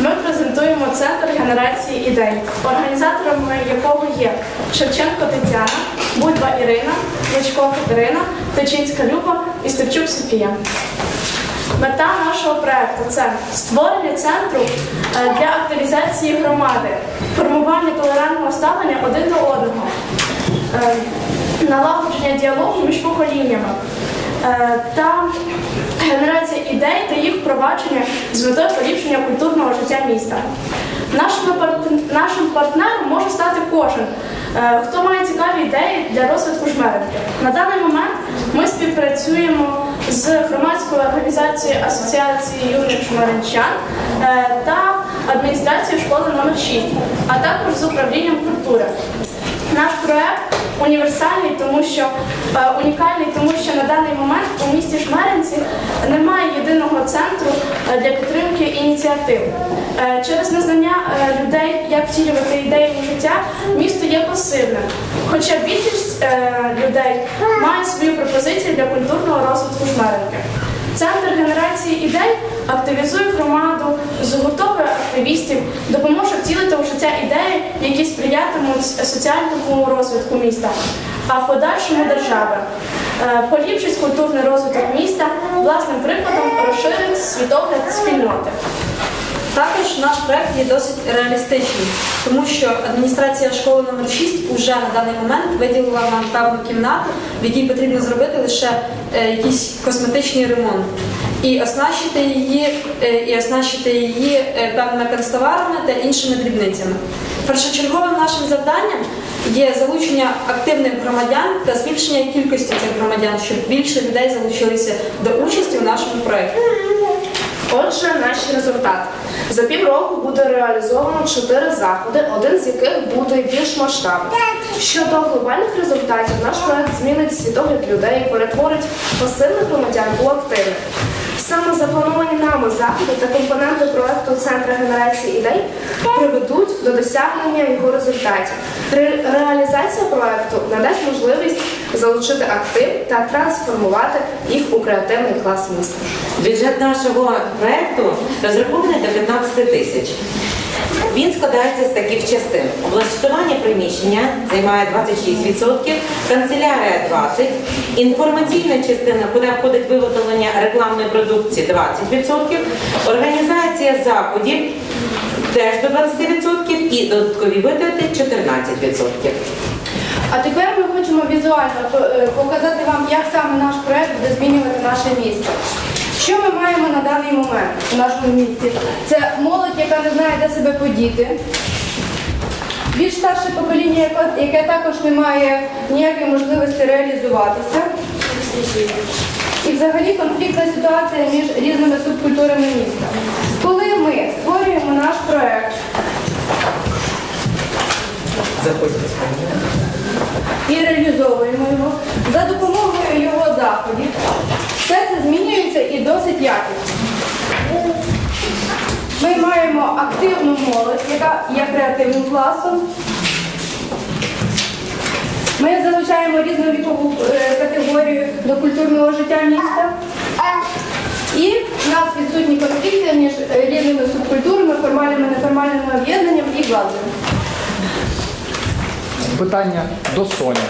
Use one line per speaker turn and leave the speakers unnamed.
Ми презентуємо центр генерації ідей, організаторами якого є Шевченко Тетяна, Будьба Ірина, Личко Катерина, Тичинська Люба і Степчук Софія. Мета нашого проекту це створення центру е, для активізації громади, формування толерантного ставлення один до одного, е, налагодження діалогу між поколіннями та генерація ідей та їх впровадження з метою поліпшення культурного життя міста. Нашим партнером може стати кожен, е, хто має цікаві ідеї для розвитку жмеренки. На даний момент ми співпрацюємо з громадською організацією Асоціації юних жмеренчан е, та адміністрацією школи номер 6, а також з управлінням культури. Універсальний, тому що е, унікальний, тому що на даний момент у місті Жмеринці немає єдиного центру е, для підтримки ініціатив. Е, через незнання людей, як втілювати ідеї у життя, місто є пасивним. Хоча більшість людей має свою пропозицію для культурного розвитку Жмеринки. Центр генерації ідей активізує громаду, згуртовує активістів, допоможе втілити у життя ідеї, які сприятимуть соціальному розвитку міста, а в подальшому держави. Е, Поліпшить культурний розвиток міста, власним прикладом розширить світогляд спільноти.
Також наш проект є досить реалістичний, тому що адміністрація школи номер 6 вже на даний момент виділила нам певну кімнату, в якій потрібно зробити лише е, якийсь косметичний ремонт. І оснащити її, е, і оснащити її е, певними канцтоварами та іншими дрібницями. Першочерговим нашим завданням є залучення активних громадян та збільшення кількості цих громадян, щоб більше людей залучилися до участі в нашому проєкті.
Отже, наші результати. За півроку буде реалізовано чотири заходи, один з яких буде більш масштабний. Щодо глобальних результатів, наш проект змінить світогляд людей перетворить пасивних громадян у активних. Саме заплановані нами заходи та компоненти проекту Центра генерації ідей приведуть до досягнення його результатів. Ре- Реалізація проекту надасть можливість залучити актив та трансформувати їх у креативний клас міста.
Бюджет нашого проекту розрахований до 15 тисяч. Він складається з таких частин. Облаштування приміщення займає 26%, канцелярія 20%, інформаційна частина, куди входить виготовлення рекламної продукції 20%, організація заходів теж до 20% і додаткові витрати 14%.
А тепер ми хочемо візуально е, показати вам, як саме наш проект буде змінювати наше місто. Що ми маємо на даний момент у нашому місті? Це молодь, яка не знає, де себе подіти. Більш старше покоління, яке- також не має ніякої можливості реалізуватися. І взагалі конфліктна ситуація між різними субкультурами міста. Коли ми створюємо наш проект, і реалізовуємо його за допомогою його заходів. Все це змінюється і досить якісно. Ми маємо активну молодь, яка є креативним класом. Ми залучаємо різну вікову е, категорію до культурного життя міста. І в нас відсутні конфлікти між е, різними субкультурами, формальними, неформальними об'єднанням і владою.
Питання до Соні.